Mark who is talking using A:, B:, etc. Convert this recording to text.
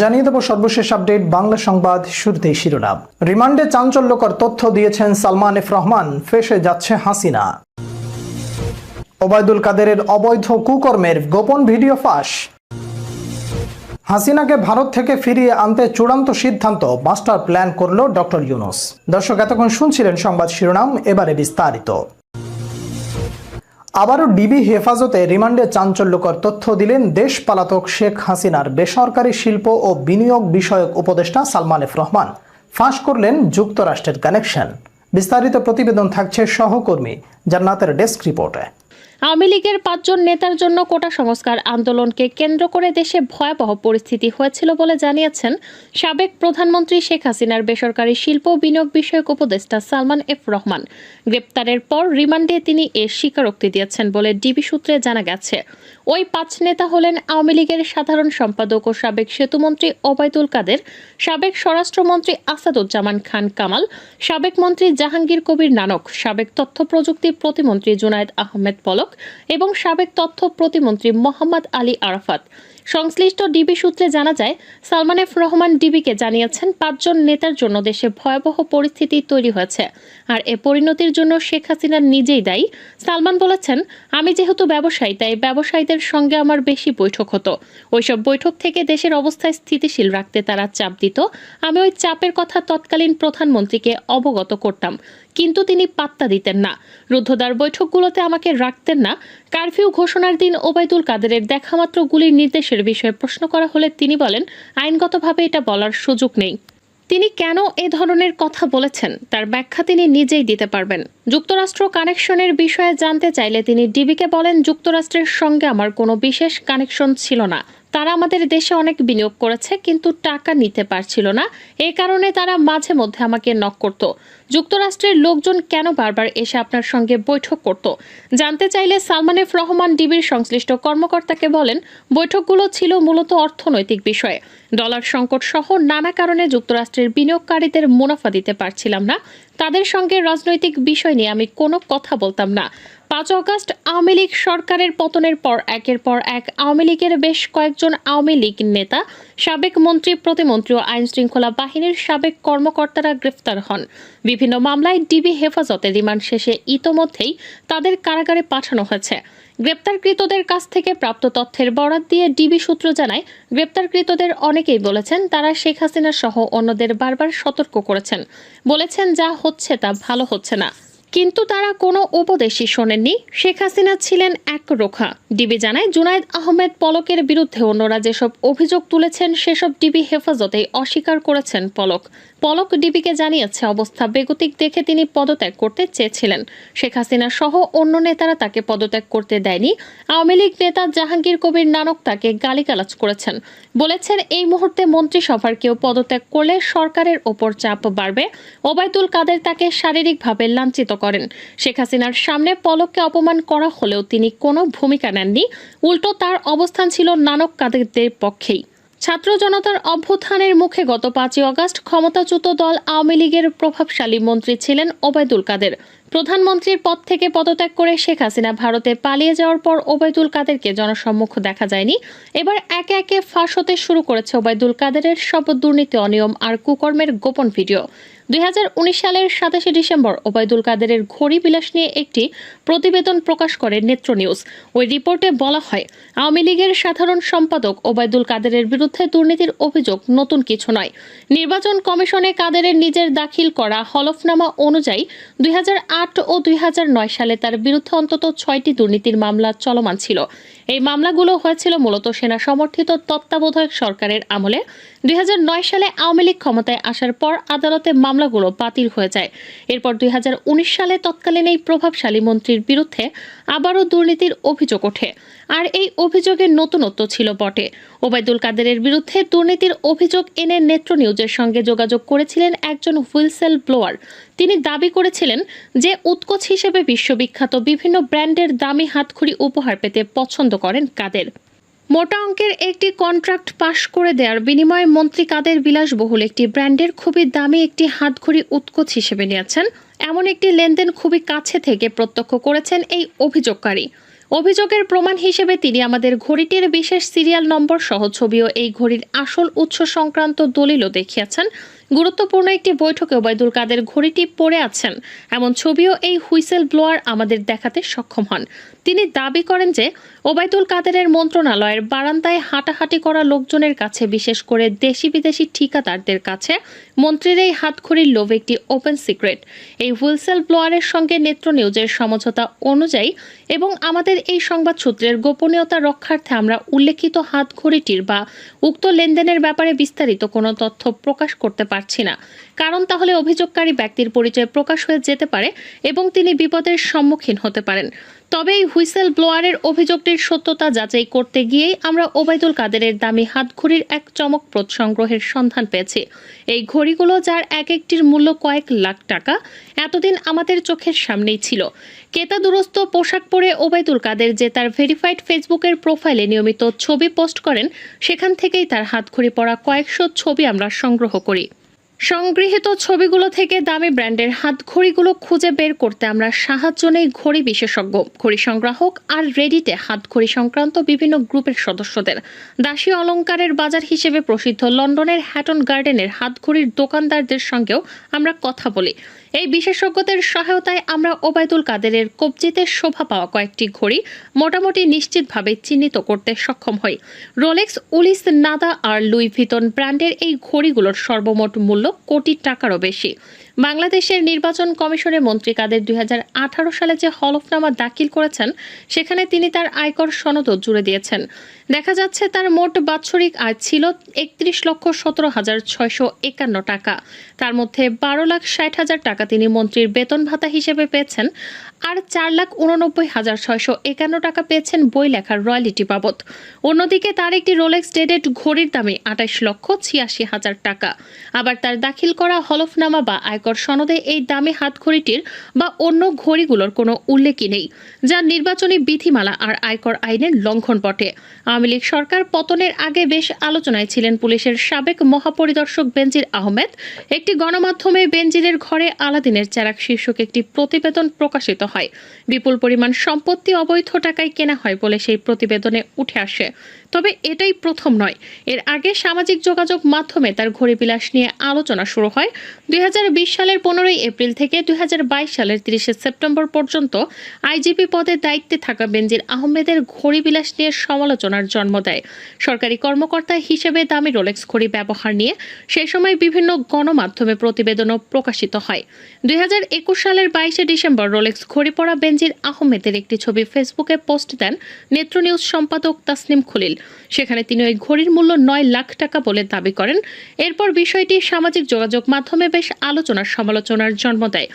A: জানিয়ে দেব সর্বশেষ আপডেট, বাংলা সংবাদ শুরুতেই শিরোনাম। রিমান্ডে চাঞ্চল্যকর তথ্য দিয়েছেন সালমান এফ রহমান, ফেসে যাচ্ছে হাসিনা। ওবায়দুল কাদেরের অবৈধ কুকর্মের গোপন ভিডিও ফাঁস। হাসিনাকে ভারত থেকে ফিরিয়ে আনতে চূড়ান্ত সিদ্ধান্ত, মাস্টার প্ল্যান করল ডক্টর ইউনুস। দর্শক, এতক্ষণ শুনছিলেন সংবাদ শিরোনাম, এবারে বিস্তারিত। আবারও ডিবি হেফাজতে রিমান্ডে চাঞ্চল্যকর তথ্য দিলেন দেশ পালাতক শেখ হাসিনার বেসরকারি শিল্প ও বিনিয়োগ বিষয়ক উপদেষ্টা সালমান এফ রহমান। ফাঁস করলেন যুক্তরাষ্ট্রের কানেকশন। বিস্তারিত প্রতিবেদন থাকছে সহকর্মী জান্নাতের ডেস্ক রিপোর্টে।
B: আওয়ামী লীগের পাঁচজন নেতার জন্য কোটা সংস্কার আন্দোলনকে কেন্দ্র করে দেশে ভয়াবহ পরিস্থিতি হয়েছিল বলে জানিয়েছেন সাবেক প্রধানমন্ত্রী শেখ হাসিনার বেসরকারি শিল্প বিনিয়োগ বিষয়ক উপদেষ্টা সালমান এফ রহমান। গ্রেপ্তারের পর রিমান্ডে তিনি এর স্বীকারোক্তি দিয়েছেন বলে ডিবি সূত্রে জানা গেছে। ওই পাঁচ নেতা হলেন আওয়ামী লীগের সাধারণ সম্পাদক ও সাবেক সেতুমন্ত্রী ওবায়দুল কাদের, সাবেক স্বরাষ্ট্রমন্ত্রী আসাদুজ্জামান খান কামাল, সাবেক মন্ত্রী জাহাঙ্গীর কবির নানক, সাবেক তথ্য প্রযুক্তি প্রতিমন্ত্রী জুনায়েদ আহমেদ পলক এবং সাবেক তথ্য প্রতিমন্ত্রী মোহাম্মদ আলী আরাফাত। সংশ্লিষ্ট ডিবি সূত্রে জানা যায়, সালমান এফ রহমান ডিবিকে জানিয়েছেন, পাঁচজন নেতার জন্য দেশে ভয়াবহ পরিস্থিতি তৈরি হয়েছে। আর এ পরিণতির জন্য শেখ হাসিনা নিজেই দায়ী। সালমান বলেছেন, আমি যেহেতু ব্যবসায়ী, তাই ব্যবসায়ীদের সঙ্গে আমার বেশি বৈঠক হতো। ওইসব বৈঠক থেকে দেশের অবস্থায় স্থিতিশীল রাখতে তারা চাপ দিত। আমি ওই চাপের কথা তৎকালীন প্রধানমন্ত্রীকে অবগত করতাম। কিন্তু তিনি পাত্তা দিতেন না। রুদ্ধদ্বার বৈঠকগুলোতে আমাকে রাখতেন না। কারফিউ ঘোষণার দিন ওবায়দুল কাদেরের দেখামাত্র গুলির নির্দেশের বিষয়ে প্রশ্ন করা হলে তিনি বলেন, আইনগতভাবে এটা বলার সুযোগ নেই। তিনি কেন এ ধরনের কথা বলেছেন? তার ব্যাখ্যা তিনি নিজেই দিতে পারবেন। যুক্তরাষ্ট্র কানেকশনের বিষয়ে জানতে চাইলে তিনি ডিবিকে বলেন, যুক্তরাষ্ট্রের সঙ্গে আমার কোনো বিশেষ কানেকশন ছিল না। তারা আমাদের দেশে অনেক বিনিয়োগ করেছে, কিন্তু টাকা নিতে পারছিল না। এই কারণে তারা মাঝে মধ্যে আমাকে নক করত। যুক্তরাষ্ট্রের লোকজন কেন বারবার এসে আপনার সঙ্গে বৈঠক করত? জানতে চাইলে সালমান এফ রহমান ডিবির সংশ্লিষ্ট কর্মকর্তাকে বলেন, বৈঠকগুলো ছিল মূলত অর্থনৈতিক বিষয়ে। ডলার সংকট সহ নানা কারণে যুক্তরাষ্ট্রের বিনিয়োগকারীদের মুনাফা দিতে পারছিলাম না। তাদের সঙ্গে রাজনৈতিক বিষয় নিয়ে আমি কোনো কথা বলতাম না। পাঁচ অগস্ট আওয়ামী লীগ সরকারের পতনের পর একের পর এক আওয়ামী লীগের বেশ কয়েকজন আওয়ামী লীগ নেতা, সাবেক মন্ত্রী, প্রতিমন্ত্রী ও আইন শৃঙ্খলা বাহিনীর সাবেক কর্মকর্তারা গ্রেফতার হন। বিভিন্ন মামলায় ডিবি হেফাজতে রিমান্ড শেষে ইতোমধ্যেই তাদের কারাগারে পাঠানো হয়েছে। গ্রেপ্তারকৃতদের কাছ থেকে প্রাপ্ত তথ্যের বরাত দিয়ে ডিবি সূত্র জানায় গ্রেপ্তারকৃতদের অনেকেই বলেছেন তারা শেখ হাসিনা সহ অন্যদের বারবার সতর্ক করেছেন। বলেছেন যা হচ্ছে তা ভালো হচ্ছে না। কিন্তু তারা কোনো উপদেশই শোনেননি। শেখ হাসিনা ছিলেন এক রোখা। ডিবি জানায় জুনায়েদ আহমেদ পলকের বিরুদ্ধে অন্যরা যেসব অভিযোগ তুলেছেন, সেসব ডিবি হেফাজতেই অস্বীকার করেছেন পলক। পলক ডিবিকে জানিয়েছে, অবস্থা বেগতিক দেখে তিনি পদত্যাগ করতে চেয়েছিলেন। শেখ হাসিনা সহ অন্য নেতারা তাকে পদত্যাগ করতে দেয়নি। আওয়ামী লীগ নেতা জাহাঙ্গীর কবির নানক তাকে গালিগালাজ করেছেন। বলেছেন, এই মুহূর্তে মন্ত্রিসভার কেউ পদত্যাগ করলে সরকারের ওপর চাপ বাড়বে। ওবায়দুল কাদের তাকে শারীরিকভাবে লাঞ্ছিত করেন। শেখ হাসিনার সামনে পলককে অপমান করা হলেও তিনি কোনো ভূমিকা নেননি। উল্টো তার অবস্থান ছিল নানক কাদেরদের পক্ষেই। ছাত্র জনতার অভ্যুত্থানের মুখে গত পাঁচই অগস্ট ক্ষমতাচ্যুত দল আওয়ামী লীগের প্রভাবশালী মন্ত্রী ছিলেন ওবায়দুল কাদের। প্রধানমন্ত্রীর পদ থেকে পদত্যাগ করে শেখ হাসিনা ভারতে পালিয়ে যাওয়ার পর ওবায়দুল কাদেরকে জনসম্মুখ দেখা যায়নি। এবার একে একে ফাঁস হতে শুরু করেছে ওবায়দুল কাদেরের সব দুর্নীতি অনিয়ম আর কুকর্মের গোপন ভিডিও। দুই সালের সাতাশে ডিসেম্বর ওবায়দুল কাদেরের ঘড়ি বিলাস নিয়ে একটি প্রতিবেদন প্রকাশ করে নেত্র নিউজ ওই রিপোর্টে বলা হয়, আওয়ামী লীগের সাধারণ সম্পাদক ওবায়দুল কাদেরের বিরুদ্ধে দুর্নীতির অভিযোগ নতুন কিছু নয়। নির্বাচন কমিশনে কাদেরের নিজের দাখিল করা হলফনামা অনুযায়ী দুই হাজার আট ও দুই হাজার নয় সালে তার বিরুদ্ধে অন্তত ছয়টি দুর্নীতির মামলা চলমান ছিল। এই মামলাগুলো হয়েছিল মূলত সেনা সমর্থিত তত্ত্বাবধায়ক সরকারের আমলে। দুই হাজার নয় সালে আওয়ামী লীগ ক্ষমতায় আসার পর আদালতে মামলাগুলো বাতিল হয়ে যায়। এরপর দুই সালে তৎকালীন এই প্রভাবশালী মন্ত্রীর বিরুদ্ধে আবারও দুর্নীতির অভিযোগ ওঠে। আর এই অভিযোগের নতুনত্ব ছিল বটে। ওবায়দুল কাদেরের বিরুদ্ধে দুর্নীতির অভিযোগ এনে নেত্র নিউজের সঙ্গে যোগাযোগ করেছিলেন একজন হুইলসেল ব্লোয়ার। তিনি দাবি করেছিলেন যে উৎকোচ হিসেবে বিশ্ববিখ্যাত বিভিন্ন ব্র্যান্ডের দামি হাতখড়ি উপহার পেতে পছন্দ করেন কাদের। মোটা অঙ্কের একটি কন্ট্রাক্ট পাশ করে দেওয়ার বিনিময়ে মন্ত্রী কাদের বিলাসবহুল একটি ব্র্যান্ডের খুবই দামি একটি হাতঘড়ি উৎকোচ হিসেবে নিয়েছেন। এমন একটি লেনদেন খুবই কাছে থেকে প্রত্যক্ষ করেছেন এই অভিযোগকারী। অভিযোগের প্রমাণ হিসেবে তিনি আমাদের ঘড়িটির বিশেষ সিরিয়াল নম্বর সহ ছবিও এই ঘড়ির আসল উৎস সংক্রান্ত দলিলও দেখিয়েছেন। গুরুত্বপূর্ণ একটি বৈঠকে ওবায়দুল কাদের ঘড়িটি পড়ে আছেন। এমন ছবিও এই হুইসেল ব্লোয়ার আমাদের দেখাতে সক্ষম হন। তিনি দাবি করেন যে, ওবায়দুল কাদেরের মন্ত্রণালয়ের বারান্দায় হাঁটাহাঁটি করা লোকজনের কাছে, বিশেষ করে দেশি বিদেশি ঠিকাদারদের কাছে, মন্ত্রীর এই হাতখড়ির লোভ একটি ওপেন সিক্রেট। এই হুইসেল ব্লোয়ারের সঙ্গে নেত্র নিউজের সমঝোতা অনুযায়ী এবং আমাদের এই সংবাদ সূত্রের গোপনীয়তা রক্ষার্থে আমরা উল্লেখিত হাত ঘড়িটির বা উক্ত লেনদেনের ব্যাপারে বিস্তারিত কোনো তথ্য প্রকাশ করতে পারছি না। কারণ তাহলে অভিযোগকারী ব্যক্তির পরিচয় প্রকাশ হয়ে যেতে পারে এবং তিনি বিপদের সম্মুখীন হতে পারেন। তবে এই হুইসেল ব্লোয়ারের অভিযোগটির সত্যতা যাচাই করতে গিয়েই আমরা ওবায়দুল কাদেরের দামি হাতঘড়ির এক চমকপ্রদ সংগ্রহের সন্ধান পেয়েছি। এই ঘড়িগুলো যার এক একটির মূল্য কয়েক লাখ টাকা এতদিন আমাদের চোখের সামনেই ছিল। কেতা দুরস্ত পোশাক পরে ওবায়দুল কাদের যে তার ভেরিফাইড ফেসবুকের প্রোফাইলে নিয়মিত ছবি পোস্ট করেন, সেখান থেকেই তার হাতঘড়ি পরা কয়েকশো ছবি আমরা সংগ্রহ করি। সংগৃহীত ছবিগুলো থেকে দামি ব্র্যান্ডের হাত ঘড়িগুলো খুঁজে বের করতে আমরা সাহায্য নেই ঘড়ি বিশেষজ্ঞ। ঘড়ি সংগ্রাহক আর রেডিতে হাতঘড়ি সংক্রান্ত বিভিন্ন গ্রুপের সদস্যদের। দাসী অলঙ্কারের বাজার হিসেবে প্রসিদ্ধ লন্ডনের হ্যাটন গার্ডেনের হাত ঘড়ির দোকানদারদের সঙ্গেও আমরা কথা বলি। এই বিশেষজ্ঞদের সহায়তায় আমরা ওবায়দুল কাদেরের কবজিতে শোভা পাওয়া কয়েকটি ঘড়ি মোটামুটি নিশ্চিতভাবে চিহ্নিত করতে সক্ষম হই। রোলেক্স, উলিস, নাদা আর লুই ভিতন ব্র্যান্ডের এই ঘড়িগুলোর সর্বমোট মূল্য কোটি টাকারও বেশি। বাংলাদেশের নির্বাচন কমিশনের মন্ত্রী কাদের দুই সালে যে হলফনামা দাখিল করেছেন, সেখানে তিনি তার আয়কর সনদও জুড়ে দিয়েছেন। দেখা যাচ্ছে তার মোট বাৎসরিক আয় ছিল একত্রিশ লক্ষ সতেরো হাজার ছয়শো একান্ন টাকা। তার মধ্যে বারো লাখ ষাট হাজার টাকা তিনি মন্ত্রীর বেতন ভাতা হিসেবে পেয়েছেন। আর চার লাখ উননব্বই হাজার ছয়শো একান্ন টাকা পেয়েছেন বই লেখার রয়্যালিটি বাবদ। অন্যদিকে তার একটি রোলেক্স ডেডেড ঘড়ির দামে আঠাশ লক্ষ ছিয়াশি হাজার টাকা। আবার তার দাখিল করা হলফনামা বা আয়কর সনদে এই দামি হাতঘড়িটির বা অন্য ঘড়িগুলোর কোনো উল্লেখই নেই, যা নির্বাচনী বিধিমালা আর আয়কর আইনের লঙ্ঘন বটে। আওয়ামী লীগ সরকার পতনের আগে বেশ আলোচনায় ছিলেন পুলিশের সাবেক মহাপরিদর্শক বেনজির আহমেদ। একটি গণমাধ্যমে বেনজিরের ঘরে আলাদিনের চেরাক শীর্ষক একটি প্রতিবেদন প্রকাশিত হয়। বিপুল পরিমাণ সম্পত্তি অবৈধ টাকায় কেনা হয় বলে সেই প্রতিবেদনে উঠে আসে। তবে এটাই প্রথম নয়। এর আগে সামাজিক যোগাযোগ মাধ্যমে তার ঘড়ি বিলাস নিয়ে আলোচনা শুরু হয়। দুই হাজার বিশ সালের পনেরোই এপ্রিল থেকে দুই হাজার বাইশ সালের তিরিশে সেপ্টেম্বর পর্যন্ত আইজিপি পদে দায়িত্বে থাকা বেনজির আহমেদের ঘড়ি বিলাস নিয়ে সমালোচনার জন্ম দেয়। সরকারি কর্মকর্তা হিসেবে দামি রোলেক্স ঘড়ি ব্যবহার নিয়ে সেই সময় বিভিন্ন গণমাধ্যমে প্রতিবেদনও প্রকাশিত হয়। দুই হাজার একুশ সালের বাইশে ডিসেম্বর রোলেক্স ঘড়ি পরা বেনজির আহমেদের একটি ছবি ফেসবুকে পোস্ট দেন। নেত্র নিউজ সম্পাদক তাসনিম খলিল। সেখানে তিনি ওই ঘড়ির মূল্য নয় লাখ টাকা বলে দাবি করেন। এরপর বিষয়টি সামাজিক যোগাযোগ মাধ্যমে বেশ আলোচনার সমালোচনার জন্ম দেয়।